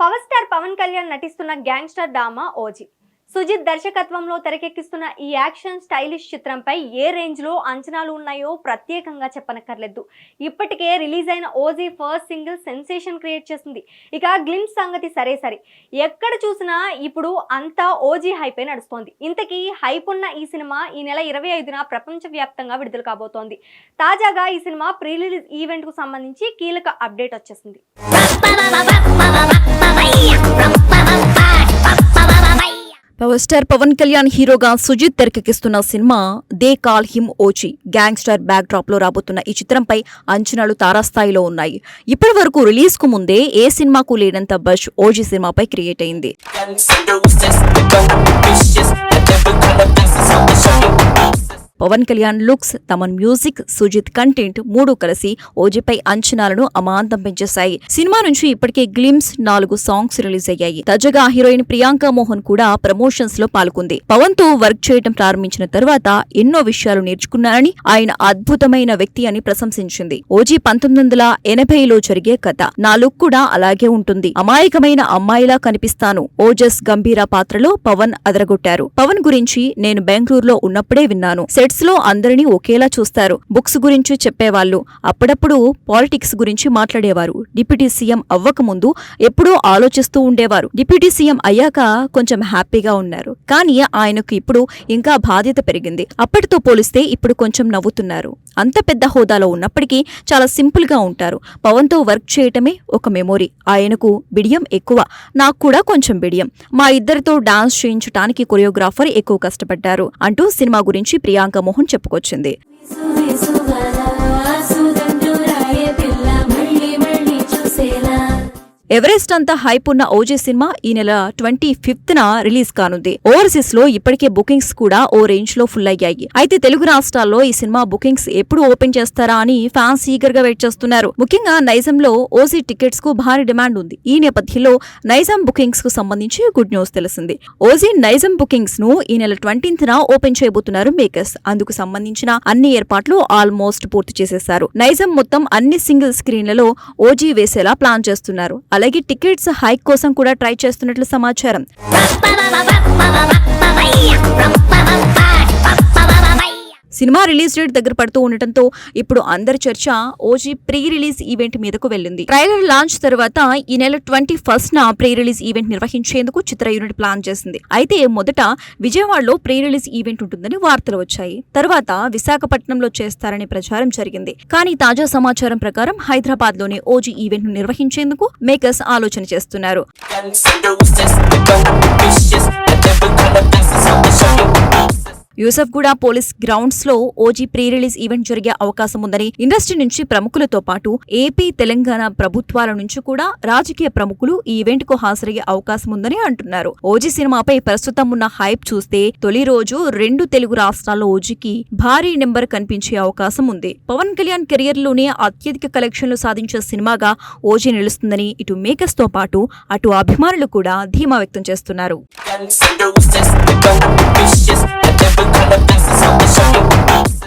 Power star Pawan Kalyan నటిస్తున్న gangster డామా OG Sujith దర్శకత్వంలో తెరకెక్కిస్తున్న ఈ యాక్షన్ స్టైలిష్ చిత్రంపై ఏ రేంజ్లో అంచనాలు ఉన్నాయో ప్రత్యేకంగా చెప్పనక్కర్లేదు. ఇప్పటికే రిలీజ్ అయిన OG first single sensation create చేస్తుంది ఇక గ్లిమ్స్ సంగతి సరే సరే. ఎక్కడ చూసినా ఇప్పుడు అంతా ఓజీ హైపే నడుస్తోంది. ఇంతకీ హైప్ ఉన్న ఈ సినిమా ఈ నెల ఇరవై ఐదున ప్రపంచవ్యాప్తంగా విడుదల కాబోతోంది. తాజాగా ఈ సినిమా ప్రీ రిలీజ్ ఈవెంట్కు సంబంధించి కీలక అప్డేట్ వచ్చేసింది. పవర్ స్టార్ పవన్ కళ్యాణ్ హీరోగా Sujeeth తెరకెక్కిస్తున్న cinema they call him OG gangster back డ్రాప్లో రాబోతున్న ఈ చిత్రంపై అంచనాలు తారాస్థాయిలో ఉన్నాయి. ఇప్పటి వరకు రిలీజ్కు ముందే ఏ సినిమాకు లేనంత బజ్ ఓజీ సినిమాపై క్రియేట్ అయింది. Pawan Kalyan looks Thaman music Sujeeth content మూడు కలిసి ఓజీపై అంచనాలను అమాంతం పెంచేశాయి. సినిమా నుంచి ఇప్పటికే గ్లిమ్స్ నాలుగు సాంగ్స్ రిలీజ్ అయ్యాయి. తాజాగా హీరోయిన్ ప్రియాంక మోహన్ కూడా ప్రమోషన్స్లో పాల్గొంది. పవన్తో వర్క్ చేయడం ప్రారంభించిన తర్వాత ఎన్నో విషయాలు నేర్చుకున్నానని ఆయన అద్భుతమైన వ్యక్తి అని ప్రశంసించింది. ఓజీ పంతొమ్మిది వందల ఎనభైలో జరిగే కథ. నా లుక్ కూడా అలాగే ఉంటుంది. అమాయకమైన అమ్మాయిలా కనిపిస్తాను. ఓజస్ గంభీర పాత్రలో పవన్ అదరగొట్టారు. పవన్ గురించి నేను బెంగళూరులో ఉన్నప్పుడే విన్నాను. సెట్స్లో అందరినీ ఒకేలా చూస్తారు. బుక్స్ గురించి చెప్పేవాళ్ళు. అప్పుడప్పుడు పాలిటిక్స్ గురించి మాట్లాడేవారు. డిప్యూటీ సీఎం అవ్వకముందు ఎప్పుడూ ఆలోచిస్తూ ఉండేవారు. డిప్యూటీ సీఎం అయ్యాక కొంచెం హ్యాపీగా ఉన్నారు. కానీ ఆయనకు ఇప్పుడు ఇంకా బాధ్యత పెరిగింది. అప్పటితో పోలిస్తే ఇప్పుడు కొంచెం నవ్వుతున్నారు. అంత పెద్ద హోదాలో ఉన్నప్పటికీ చాలా సింపుల్గా ఉంటారు. పవన్తో వర్క్ చేయటమే ఒక మెమొరీ ఆయనకు బిడియం ఎక్కువ. నాకు కూడా కొంచెం బిడియం. మా ఇద్దరితో డాన్స్ చేయించటానికి కొరియోగ్రాఫర్ ఎక్కువ కష్టపడ్డారు అంటూ సినిమా గురించి ప్రియాంక మోహన్ చెప్పుకొచ్చింది. ఎవరెస్ట్ అంతా హైప్ ఉన్న ఓజీ సినిమా ఈ నెల ట్వంటీ ఫిఫ్త్ న రిలీజ్ కానుంది. ఓవర్సీస్లో ఇప్పటికే బుకింగ్స్ కూడా ఓ రేంజ్లో ఫుల్ అయ్యాయి. అయితే తెలుగు రాష్ట్రాల్లో ఈ సినిమా బుకింగ్స్ ఎప్పుడు ఓపెన్ చేస్తారా అని ఫ్యాన్స్ ఈగర్గా వెయిట్ చేస్తున్నారు. ముఖ్యంగా నైజంలో ఓజీ టికెట్స్కు భారీ డిమాండ్ ఉంది. ఈ నేపథ్యంలో నైజాం బుకింగ్స్కు సంబంధించి గుడ్ న్యూస్ తెలిసింది. ఓజీ నైజాం బుకింగ్స్ను ఈ నెల ట్వంటీన్త్ న ఓపెన్ చేయబోతున్నారు మేకర్స్ అందుకు సంబంధించిన అన్ని ఏర్పాట్లు ఆల్మోస్ట్ పూర్తి చేసేశారు. నైజాం మొత్తం అన్ని సింగిల్ స్క్రీన్లలో ఓజీ వేసేలా ప్లాన్ చేస్తున్నారు. అలాగే టికెట్స్ హైక్ కోసం కూడా ట్రై చేస్తున్నట్లు సమాచారం సినిమా రిలీజ్ డేట్ దగ్గర పడుతూ ఉండటంతో ఇప్పుడు అందరి చర్చ ఓజీ ప్రీ రిలీజ్ ఈవెంట్ మీదకు వెళ్ళింది. ట్రైలర్ లాంచ్ తర్వాత ఈ నెల ట్వంటీ ఫస్ట్ న ప్రీ రిలీజ్ ఈవెంట్ నిర్వహించేందుకు చిత్ర యూనిట్ ప్లాన్ చేసింది. అయితే మొదట విజయవాడలో ప్రీ రిలీజ్ ఈవెంట్ ఉంటుందని వార్తలు వచ్చాయి. తర్వాత విశాఖపట్నంలో చేస్తారనే ప్రచారం జరిగింది. కానీ తాజా సమాచారం ప్రకారం హైదరాబాద్లోనే ఓజీ ఈవెంట్ను నిర్వహించేందుకు మేకర్స్ ఆలోచన చేస్తున్నారు. యూసఫ్గూడ పోలీస్ గ్రౌండ్స్లో ఓజీ ప్రీ రిలీజ్ ఈవెంట్ జరిగే అవకాశం ఉందని ఇండస్ట్రీ నుంచి ప్రముఖులతో పాటు ఏపీ తెలంగాణ ప్రభుత్వాల నుంచి కూడా రాజకీయ ప్రముఖులు ఈ ఈవెంట్కు హాజరయ్యే అవకాశం ఉందని అంటున్నారు. ఓజీ సినిమాపై ప్రస్తుతం ఉన్న హైప్ చూస్తే తొలి రోజు రెండు తెలుగు రాష్ట్రాల్లో ఓజీకి భారీ నెంబర్ కనిపించే అవకాశం ఉంది. పవన్ కళ్యాణ్ కెరియర్లోనే అత్యధిక కలెక్షన్లు సాధించే సినిమాగా ఓజీ నిలుస్తుందని ఇటు మేకర్స్తో పాటు అటు అభిమానులు కూడా ధీమా వ్యక్తం చేస్తున్నారు. different kind of things that's on the show.